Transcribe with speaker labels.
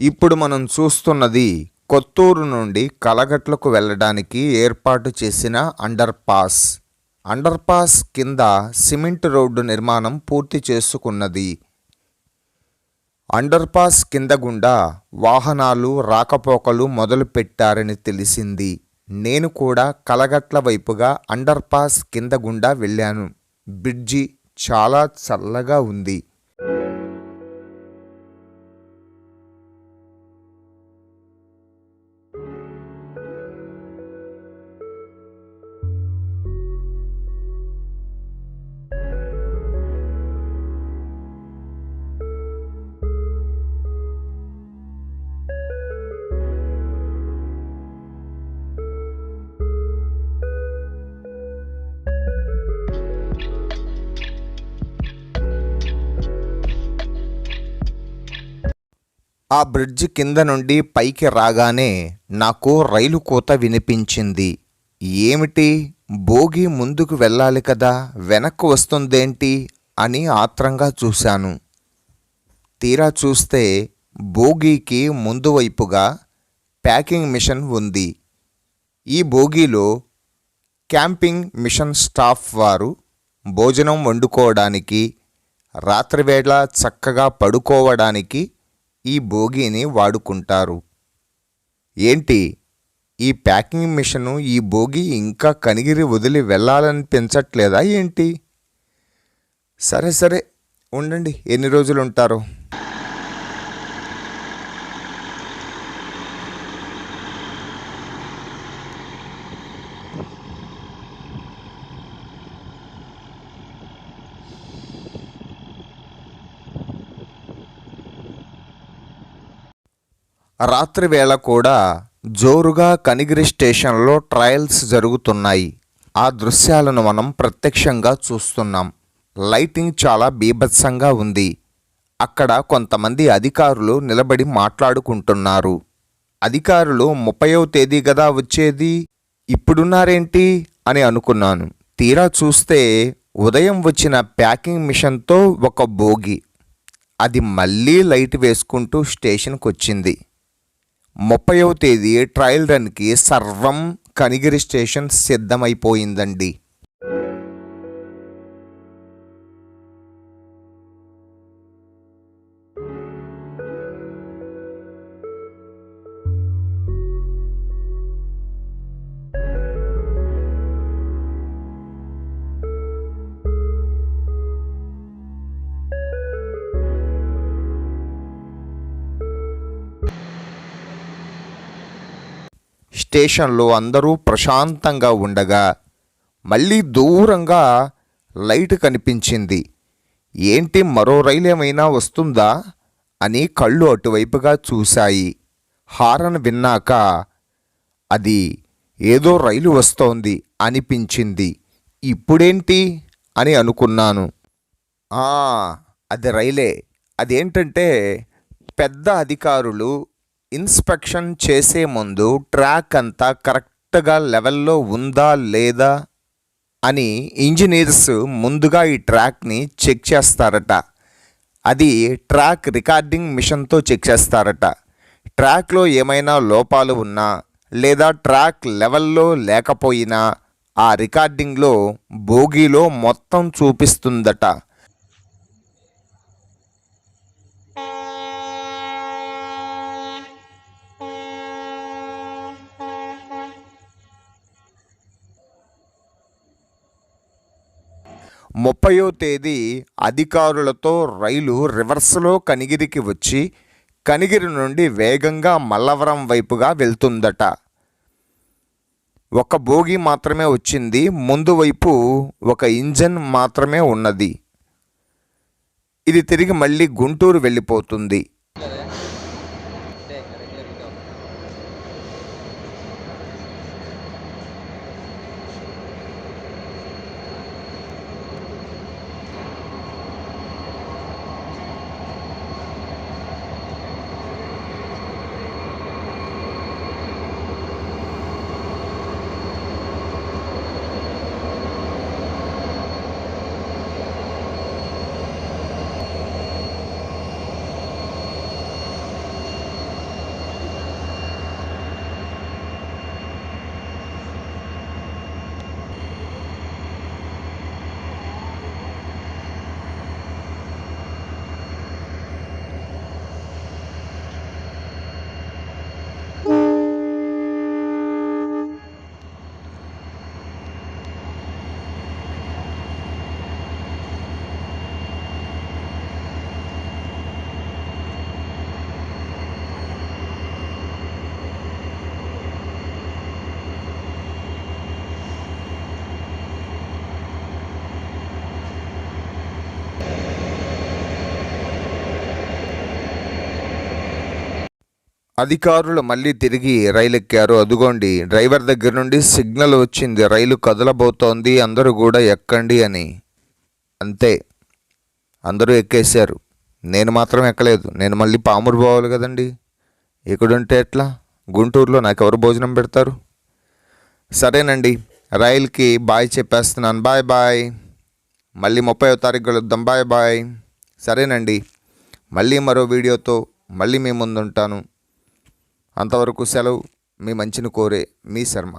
Speaker 1: ఇప్పుడు మనం చూస్తున్నది కొత్తూరు నుండి కలగట్లకు వెళ్ళడానికి ఏర్పాటు చేసిన అండర్ పాస్ అండర్ పాస్ కింద సిమెంట్ రోడ్డు నిర్మాణం పూర్తి చేసుకున్నది. అండర్ పాస్ కింద గుండా వాహనాలు రాకపోకలు మొదలుపెట్టారని తెలిసింది. నేను కూడా కలగట్ల వైపుగా అండర్ పాస్ కింద గుండా వెళ్ళాను. బ్రిడ్జి చాలా చల్లగా ఉంది. ఆ బ్రిడ్జ్ కింద నుండి పైకి రాగానే నాకు రైలు కూత వినిపించింది. ఏమిటి? భోగి ముందుకు వెళ్ళాలి కదా వెనక్కు వస్తుందేంటి? అని ఆత్రంగా చూశాను. తీరా చూస్తే భోగికి ముందు వైపుగా ప్యాకింగ్ మిషన్ ఉంది. ఈ భోగిలో క్యాంపింగ్ మిషన్ స్టాఫ్ వారు భోజనం వండుకోవడానికి రాత్రివేళ చక్కగా పడుకోవడానికి ఈ బోగీని వాడుకుంటారు. ఏంటి? ఈ ప్యాకింగ్ మిషను ఈ బోగి ఇంకా కనిగిరి వదిలి వెళ్ళాలనిపించట్లేదా ఏంటి? సరే సరే ఉండండి. ఎన్ని రోజులు ఉంటారో రాత్రి వేళ కూడా జోరుగా కనిగిరి స్టేషన్లో ట్రయల్స్ జరుగుతున్నాయి. ఆ దృశ్యాలను మనం ప్రత్యక్షంగా చూస్తున్నాం. లైటింగ్ చాలా బీభత్సంగా ఉంది. అక్కడ కొంతమంది అధికారులు నిలబడి మాట్లాడుకుంటున్నారు. అధికారులు ముప్పయో తేదీ కదా వచ్చేది? ఇప్పుడున్నారేంటి? అని అనుకున్నాను. తీరా చూస్తే ఉదయం వచ్చిన ప్యాకింగ్ మిషన్తో ఒక బోగి. అది మళ్ళీ లైట్ వేసుకుంటూ స్టేషన్కి వచ్చింది ముప్పైవ తేదీ ట్రయల్ రన్కి సర్వం కనిగిరి స్టేషన్ సిద్ధమైపోయిందండి. స్టేషన్లో అందరూ ప్రశాంతంగా ఉండగా మళ్ళీ దూరంగా లైట్ కనిపించింది. ఏంటి మరో రైలు ఏమైనా వస్తుందా? అని కళ్ళు అటువైపుగా చూశాయి. హారన్ విన్నాక అది ఏదో రైలు వస్తోంది అనిపించింది. ఇప్పుడేంటి? అని అనుకున్నాను. ఆ, అది రైలే. అదేంటంటే పెద్ద అధికారులు ఇన్స్పెక్షన్ చేసే ముందు ట్రాక్ అంతా కరెక్ట్గా లెవెల్లో ఉందా లేదా అని ఇంజనీర్స్ ముందుగా ఈ ట్రాక్ని చెక్ చేస్తారట. అది ట్రాక్ రికార్డింగ్ మిషన్తో చెక్ చేస్తారట. ట్రాక్లో ఏమైనా లోపాలు ఉన్నా లేదా ట్రాక్ లెవెల్లో లేకపోయినా ఆ రికార్డింగ్లో బోగీలో మొత్తం చూపిస్తుందట. ముప్పయో తేదీ అధికారులతో రైలు రివర్స్లో కనిగిరికి వచ్చి కనిగిరి నుండి వేగంగా మల్లవరం వైపుగా వెళ్తుందట. ఒక బోగి మాత్రమే వచ్చింది ముందు వైపు ఒక ఇంజన్ మాత్రమే ఉన్నది. ఇది తిరిగి మళ్ళీ గుంటూరు వెళ్ళిపోతుంది. అధికారులు మళ్ళీ తిరిగి రైలు ఎక్కారు అదుగోండి డ్రైవర్ దగ్గర నుండి సిగ్నల్ వచ్చింది. రైలు కదలబోతోంది. అందరూ కూడా ఎక్కండి అని. అంతే. అందరూ ఎక్కేశారు. నేను మాత్రం ఎక్కలేదు. నేను మళ్ళీ పామురు పోవాలి కదండి. ఇక్కడుంటే ఎట్లా? గుంటూరులో నాకు ఎవరు భోజనం పెడతారు? సరేనండి. రైలుకి బాయ్ చెప్పేస్తున్నాను. Bye bye. మళ్ళీ ముప్పై తారీఖు కలుద్దాం. Bye bye. సరేనండి. మళ్ళీ మరో వీడియోతో మళ్ళీ మీ ముందుంటాను. అంతవరకు సెలవు మీ మంచిని కోరే మీ శర్మ.